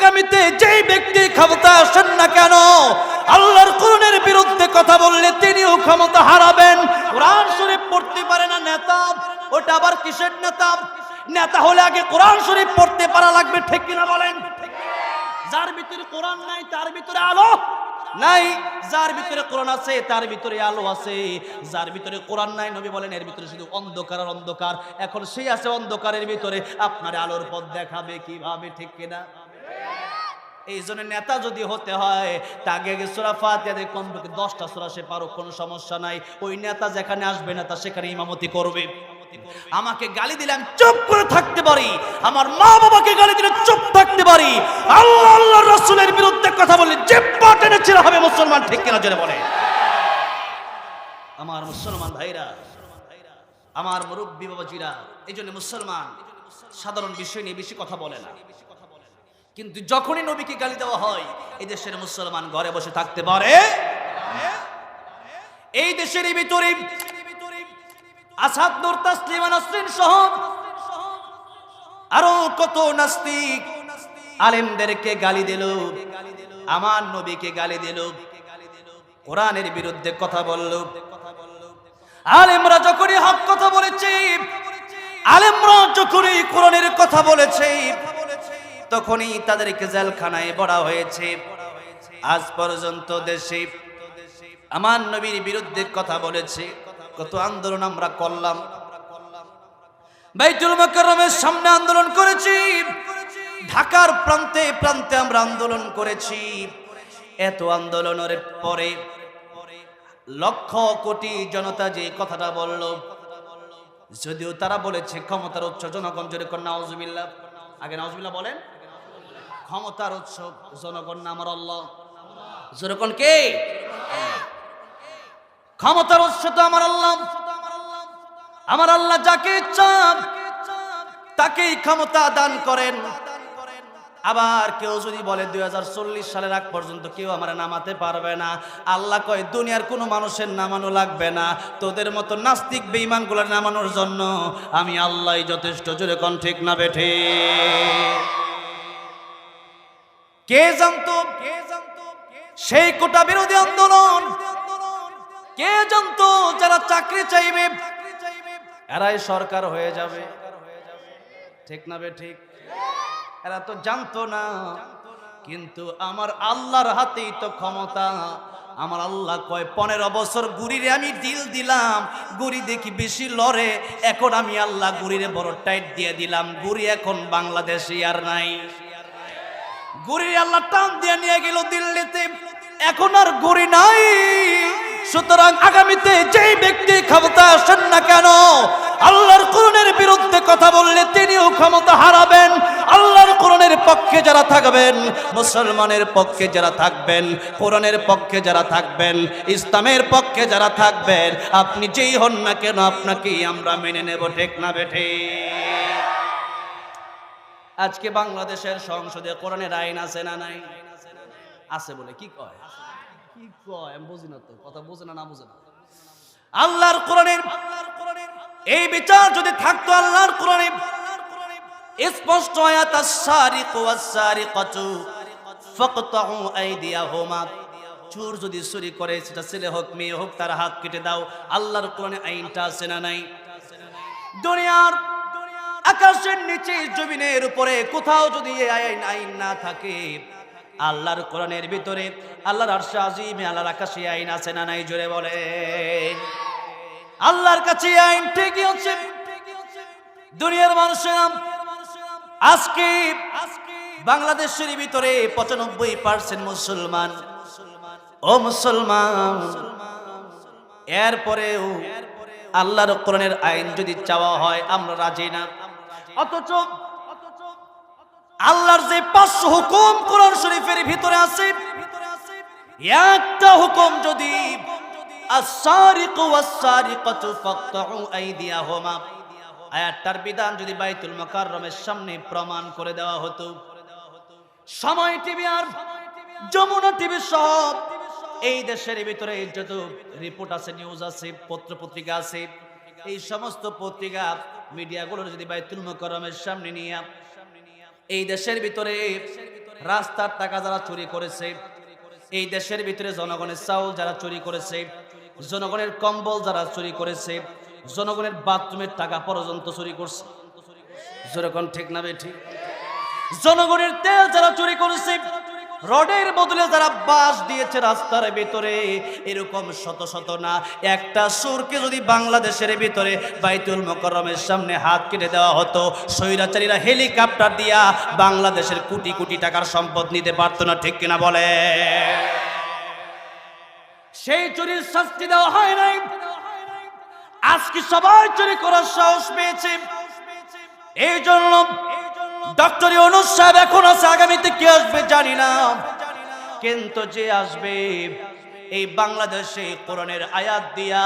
আগামীতে যেই ব্যক্তি ক্ষমতা আসেন না কেন, আল্লাহর কোরআনের বিরুদ্ধে কথা বললে তিনিও ক্ষমতা হারাবেন। কোরআন শরীফ পড়তে পারে না নেতা, ওটা আবার কিসের নেতা? নেতা হলে আগে কোরআন শরীফ পড়তে পারা লাগবে, ঠিক কিনা বলেন? যার ভিতরে কোরআন নাই, তার ভিতরে আলো নাই। যার ভিতরে কোরআন আছে, তার ভিতরে আলো আছে। যার ভিতরে কোরআন নাই, নবী বলেন, এর ভিতরে শুধু অন্ধকার অন্ধকার। এখন সেই আছে অন্ধকারের ভিতরে, আপনার আলোর পথ দেখাবে কীভাবে, ঠিক কিনা? এই জন্য নেতা যদি হতে হয় তাকে আগে সুরা ফাতিহাতে কমপক্ষে দশটা সুরা সে পারো কোনো সমস্যা নাই। ওই নেতা যেখানে আসবে নেতা সেখানে ইমামতি করবে। আমাকে গালি দিলাম চুপ করে থাকতে পারি। আমার মা বাবাকে গালি দিলে চুপ থাকতে পারি। আল্লাহ আল্লাহ রসুলের বিরুদ্ধে কথা বললে যে টেনে ছিল হবে মুসলমান, ঠিক কিনা জোরে বলে আমার মুসলমান ভাইরা, আমার মুরব্বী বাবাজিরা, এই জন্য মুসলমান সাধারণ বিষয় নিয়ে বেশি কথা বলে না। কিন্তু যখনই নবীকে গালি দেওয়া হয়, এই দেশের মুসলমান ঘরে বসে থাকতে পারে। এই দেশের ভিতরে আসাদ, নূর, তাসলিমা, নাসরিন সহ আরও কত নাস্তিক আলেমদেরকে গালি দিল, আমার নবীকে গালি দিল, কোরআনের বিরুদ্ধে কথা বলল। আলেমরা যখনই হক কথা বলেছে, আলেমরা যখনই কোরআনের কথা বলেছে তখনই তাদেরকে জেলখানায় বড়া হয়েছে। আজ পর্যন্ত দেশে আমার নবীর বিরুদ্ধে কথা বলেছে। কত আন্দোলন আমরা করলাম। বাইতুল মোকাররমের সামনে আন্দোলন করেছি। ঢাকার প্রান্তে প্রান্তে আমরা আন্দোলন করেছি। এত আন্দোলনের পরে লক্ষ কোটি জনতা যে কথাটা বলল, যদিও তারা বলেছে ক্ষমতার উচ্চ জনগণ, জোরে কর নাউজুবিল্লাহ আগে নাউজুবিল্লাহ বলেন। ক্ষমতার উৎস জনগণ আমার আল্লাহ। জোরকন কে? ক্ষমতার উৎস তো আমার আল্লাহ। আমার আল্লাহ যাকে চান তাকেই ক্ষমতা দান করেন। আবার কেউ যদি বলে দুই হাজার চল্লিশ সালের আগ পর্যন্ত কেউ আমার নামাতে পারবে না। আল্লাহ কয়, দুনিয়ার কোনো মানুষের নামানো লাগবে না। তোদের মতো নাস্তিক বেঈমানগুলোর নামানোর জন্য আমি আল্লাহ যথেষ্ট। জোরে কন ঠিক না বেঠে কে জানতো? সেই কোটা বিরোধী আন্দোলন। কে জানতো যারা চাকরি চাইবে? এরাই সরকার হয়ে যাবে। ঠিক না বে ঠিক? এরা তো জানতো না। কিন্তু আমার আল্লাহর হাতেই তো ক্ষমতা। আমার আল্লাহ কয়, পনেরো বছর গুড়িরে আমি ডিল দিলাম। গুড়ি দেখি বেশি লড়ে। এখন আমি আল্লাহ গুড়িরে বড় টাইট দিয়ে দিলাম। গুড়ি এখন বাংলাদেশে আর নাই। গুড়ি আল্লাহ টান দিয়ে নিয়ে গেল দিল্লিতে। এখন আর গুড়ি নাই। সুতরাং আগামীতে যেই ব্যক্তি ক্ষমতা আসেন না কেন, আল্লাহর কোরআনের বিরুদ্ধে কথা বললে তিনিও ক্ষমতা হারাবেন। আল্লাহর কোরআনের পক্ষে যারা থাকবেন, মুসলমানের পক্ষে যারা থাকবেন, কোরআনের পক্ষে যারা থাকবেন, ইসলামের পক্ষে যারা থাকবেন, আপনি যেই হন না কেন, আপনাকেই আমরা মেনে নেব, ঠিক না বেঠে আজকে বাংলাদেশের সংসদে কোরআনের আইন আছে না নাই? আছে বলে কি কয়? কি কয়? আমি বুঝি না তো, কথা বুঝে না না বুঝে না। আল্লাহর কোরআনের এই বিচার যদি থাকতো আল্লাহর কোরআনে, স্পষ্ট আয়াত, আস-সারিকু ওয়াস-সারিকাতু, ফাকতাউ আইদিয়াহুমা। চোর যদি চুরি করে, সেটা ছেলে হোক, মেয়ে হোক, তার হাত কেটে দাও। আল্লাহর কোরআনে আইনটা আছে না নাই? দুনিয়ার আকাশের নিচে জমিনের উপরে কোথাও যদি আইন আইন না থাকে, আল্লাহর কোরআনের ভিতরে আল্লাহর আরশে আজিমে আল্লাহর আকাশে আইন আছে না নাই? জোরে বলে আল্লাহর কাছে আইন ঠিকই হচ্ছে দুনিয়ার মানুষেরা আজকে বাংলাদেশের ভিতরে পঁচানব্বই পার্সেন্ট মুসলমান। ও মুসলমান, এরপরেও আল্লাহর কোরআনের আইন যদি চাওয়া হয়, আমরা রাজি না। অথচ আল্লাহর যে পাঁচশো হুকুম কোরআন শরীফের ভিতরে আছে, একটা হুকুম যদি করে দেওয়া হতো। টিভি আর যমুনা টিভি সব এই দেশের ভিতরে রিপোর্ট আছে, নিউজ আছে, পত্র পত্রিকা আছে এই সমস্ত পত্রিকা মিডিয়াগুলোর যদি বাইতুল মুকাররমের সামনে নিয়ে এই দেশের ভিতরে রাস্তার টাকা যারা চুরি করেছে, এই দেশের ভিতরে জনগণের চাউল যারা চুরি করেছে, জনগণের কম্বল যারা চুরি করেছে, জনগণের বাথরুমের টাকা পর্যন্ত চুরি করছে। যেরকম ঠিক না ঠিক? জনগণের তেল যারা চুরি রডের বদলে যারা বাস দিয়েছে রাস্তার ভিতরে, এরকম শত শত না। একটা সুরকে যদি বাংলাদেশের ভিতরে বাইতুল মোকরমের সামনে হাত কেটে দেওয়া হতো, স্বৈরাচারীরা হেলিকপ্টার দিয়া বাংলাদেশের কোটি কোটি টাকার সম্পদ নিতে পারতো না, ঠিক কিনা বলে? সেই চুরির শাস্তি দেওয়া হয় নাই। আজকে সবাই চুরি করার সাহস পেয়েছে। এই জন্য ডক্টর ইউনুস সাহেব এখন আছে আগামীতে কি আসবে জানি না। কিন্তু যে আসবে এই বাংলাদেশে কোরআনের আয়াত দিয়া,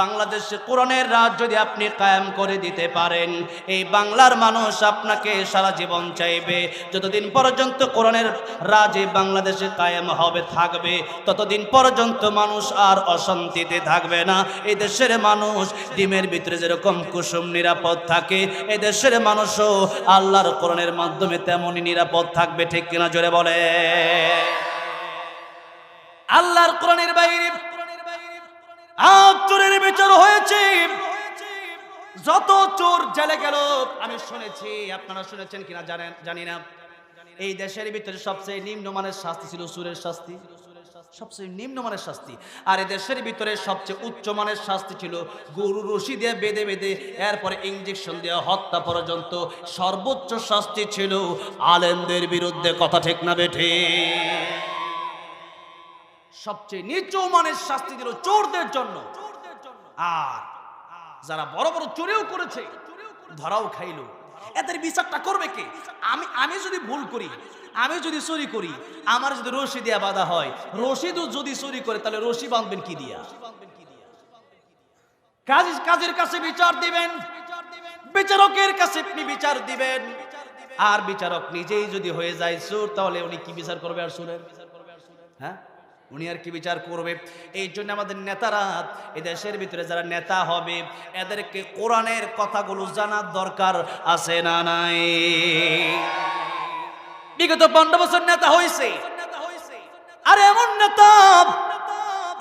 বাংলাদেশে কোরআনের রাজ যদি আপনি কায়েম করে দিতে পারেন, এই বাংলার মানুষ আপনাকে সারা জীবন চাইবে। যতদিন পর্যন্ত কোরআনের রাজ এই বাংলাদেশে কায়েম হবে, থাকবে, ততদিন পর্যন্ত মানুষ আর অশান্তিতে থাকবে না। এই দেশের মানুষ ডিমের ভিতরে যেরকম কুসুম নিরাপদ থাকে, এই দেশের মানুষও আল্লাহর কোরআনের মাধ্যমে তেমনই নিরাপদ থাকবে, ঠিক কিনা জোরে বলে আল্লাহর কোরআনের বাইরে চোরের বিচার হয়েছে। যত চোর জেলে গেল, আমি শুনেছি, আপনারা শুনেছেন কিনা জানেন, জানি না। এই দেশের ভিতরে সবচেয়ে নিম্নমানের শাস্তি ছিল সুরের শাস্তি। সবচেয়ে নিম্নমানের শাস্তি। আর এই দেশের ভিতরে সবচেয়ে উচ্চমানের শাস্তি ছিল গরু রশি দিয়ে বেঁধে বেঁধে, এরপরে ইঞ্জেকশন দেওয়া হত্যা পর্যন্ত। সর্বোচ্চ শাস্তি ছিল আলেমদের বিরুদ্ধে, কথা ঠিক না বেঠে সবচেয়ে নিচু মানের শাস্তি দিল চোরদের জন্য। আর যারা বড় বড় চোরেও করেছে, ধরাও খাইলো। এদের বিচারটা করবে কে? আমি আমি যদি ভুল করি, আমি যদি চুরি করি, আমার যদি রশি দিয়া বাধা হয়, রশিদও যদি চুরি করে, তাহলে রশি বাঁধবেন কি দিয়া? কাজ, কাজের কাছে বিচার দিবেন, বিচারকের কাছে আপনি বিচার দিবেন। আর বিচারক নিজেই যদি হয়ে যায় চোর, তাহলে উনি কি বিচার করবে আর চোরের? হ্যাঁ? উনি আর কি বিচার করবে? এই জন্য আমাদের নেতারা এই দেশের ভিতরে যারা নেতা হবে, এদেরকে কোরআনের কথাগুলো জানার দরকার আছে না নাই? বিগত পনেরো বছর নেতা হয়েছে। আর এমন নেতা,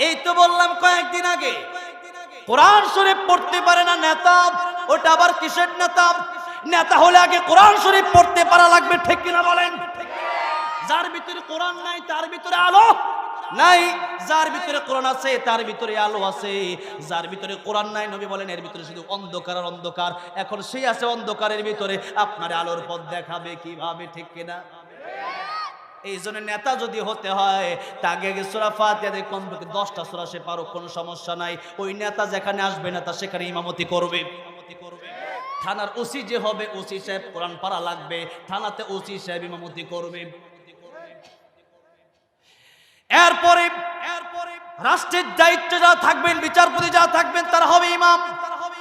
এই তো বললাম কয়েকদিন আগে, কোরআন শরীফ পড়তে পারে না নেতা, ওটা আবার কিসের নেতা? নেতা হলে আগে কোরআন শরীফ পড়তে পারা লাগবে, ঠিক কিনা বলেন? যার ভিতরে কোরআন নাই, তার ভিতরে আলো। নাই, যার ভিতরে কোরআন আছে, তার ভিতরে আলো আছে। যার ভিতরে কোরআন নাই, নবী বলেন, এর ভিতরে শুধু অন্ধকার আর অন্ধকার। এখন সেই আছে অন্ধকারের ভিতরে, আপনার আলোর পথ দেখাবে কীভাবে, ঠিক কিনা? এই জন্য নেতা যদি হতে হয়, তাকে আগে সোরা ফাতিয়া কমপক্ষে দশটা সোরা সে পারো কোনো সমস্যা নাই। ওই নেতা যেখানে আসবে নেতা সেখানে ইমামতি করবে। থানার ওসি যে হবে, ওসি সাহেব কোরআন পারা লাগবে, থানাতে ওসি সাহেব ইমামতি করবে। এরপরে রাষ্ট্রের দায়িত্বে যারা থাকবেন বিচারপতি যারা থাকবেন তারা হবে ইমাম।